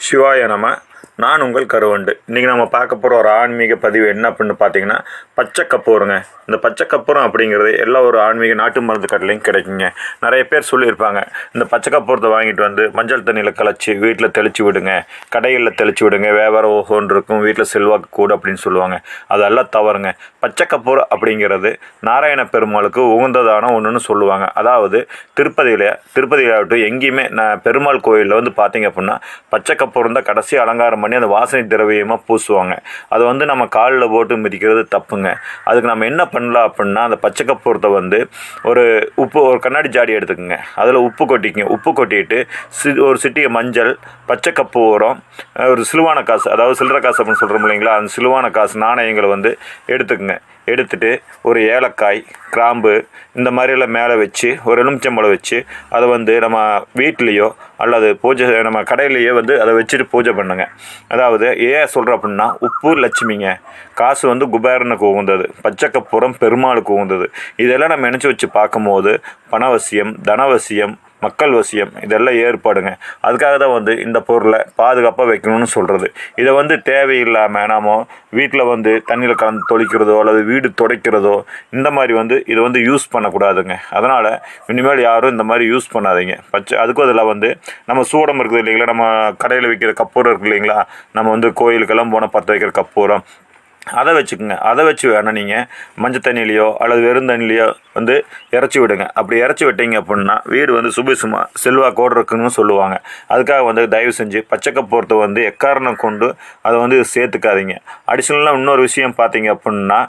சிவாய நம நான் உங்கள் கருவண்டு. இன்றைக்கி நம்ம பார்க்க போகிற ஒரு ஆன்மீக பதிவு என்ன அப்படின்னு பார்த்தீங்கன்னா பச்சைக்கப்பூருங்க இந்த பச்சை கப்பூரம் அப்படிங்கிறது எல்லா ஒரு ஆன்மீக நாட்டு மருந்து கடையிலையும் கிடைக்குங்க. நிறைய பேர் சொல்லியிருப்பாங்க இந்த பச்சை கப்பூரத்தை வாங்கிட்டு வந்து மஞ்சள் தண்ணியில் கலச்சி வீட்டில் தெளித்து விடுங்க கடைகளில் தெளித்து விடுங்க வியாபாரம் ஓகோன்னு இருக்கும் வீட்டில் செல்வாக்கு கூட அப்படின்னு சொல்லுவாங்க. அதெல்லாம் தவறுங்க. பச்சை கப்பூரம் அப்படிங்கிறது நாராயண பெருமாளுக்கு உகந்ததான ஒன்றுன்னு சொல்லுவாங்க. அதாவது திருப்பதியில் திருப்பதியில் ஆகட்டும் எங்கேயுமே நான் பெருமாள் கோயிலில் வந்து பார்த்தீங்க அப்படின்னா பச்சை கப்பூரம் தான் கடைசி அலங்காரம் பண்ணி அந்த வாசனை திரவியமாக பூசுவாங்க. அதை வந்து நம்ம காலில் போட்டு மிதிக்கிறது தப்புங்க. அதுக்கு நம்ம என்ன பண்ணலாம் அப்படின்னா அந்த பச்சைக்கப்பூரத்தை வந்து ஒரு உப்பு ஒரு கண்ணாடி ஜாடி எடுத்துக்கோங்க. அதில் உப்பு கொட்டிக்கங்க. உப்பு கொட்டிட்டு சி ஒரு சிட்டிய மஞ்சள் பச்சை கப்பூரம் ஒரு சிலுவான காசு அதாவது சில்லற காசு அப்படின்னு சொல்கிறோம் இல்லைங்களா? அந்த சிலுவான காசு நாணயங்களை வந்து எடுத்துக்கங்க. எடுத்துட்டு ஒரு ஏலக்காய் கிராம்பு இந்த மாதிரியெல்லாம் மேலே வச்சு ஒரு எலுமிச்சம்பழம் வச்சு அதை வந்து நம்ம வீட்லேயோ அல்லது பூஜை நம்ம கடையிலேயோ வந்து அதை வச்சுட்டு பூஜை பண்ணுங்க. அதாவது ஏன் சொல்கிறோம் அப்படின்னா உப்பு லட்சுமிங்க. காசு வந்து குபேரனுக்கு உகந்தது பச்சைக்கப்புறம் பெருமாளுக்கு உகந்தது இதெல்லாம் நம்ம நினச்சி வச்சு பார்க்கும்போது பணவசியம் தனவசியம் மக்கள் வசியம். இதெல்லாம் ஏற்பாடுங்க. அதுக்காக தான் வந்து இந்த பொருளை பாதுகாப்பாக வைக்கணும்னு சொல்கிறது இதை வந்து தேவையில்லாமல் நாம வீட்டில் வந்து தண்ணியில் கலந்து தொளிக்கிறதோ அல்லது வீடு துடைக்கிறதோ இந்த மாதிரி வந்து இதை வந்து யூஸ் பண்ணக்கூடாதுங்க. அதனால் இனிமேல் யாரும் இந்த மாதிரி யூஸ் பண்ணாதீங்க. பச்சை அதுக்கும் அதில் வந்து நம்ம சூடம் இருக்குது இல்லைங்களா? நம்ம கடையில் விற்கிற கப்பூரம் இருக்குது இல்லைங்களா? நம்ம வந்து கோயிலுக்கெல்லாம் போனால் பற்ற வைக்கிற கப்பூரம் அதை வச்சுக்கோங்க. அதை வச்சு வேணால் நீங்கள் மஞ்சள் தண்ணியிலையோ அல்லது வெறும் தண்ணிலையோ வந்து இறச்சி விடுங்க. அப்படி இறச்சி விட்டீங்க அப்படின்னா வீடு வந்து சுபிசுமா செல்வாக்கோடு இருக்குன்னு சொல்லுவாங்க. அதுக்காக வந்து தயவு செஞ்சு பச்சை வந்து எக்காரணம் கொண்டு அதை வந்து சேர்த்துக்காதீங்க. அடிஷ்னலாக இன்னொரு விஷயம் பார்த்தீங்க அப்படின்னா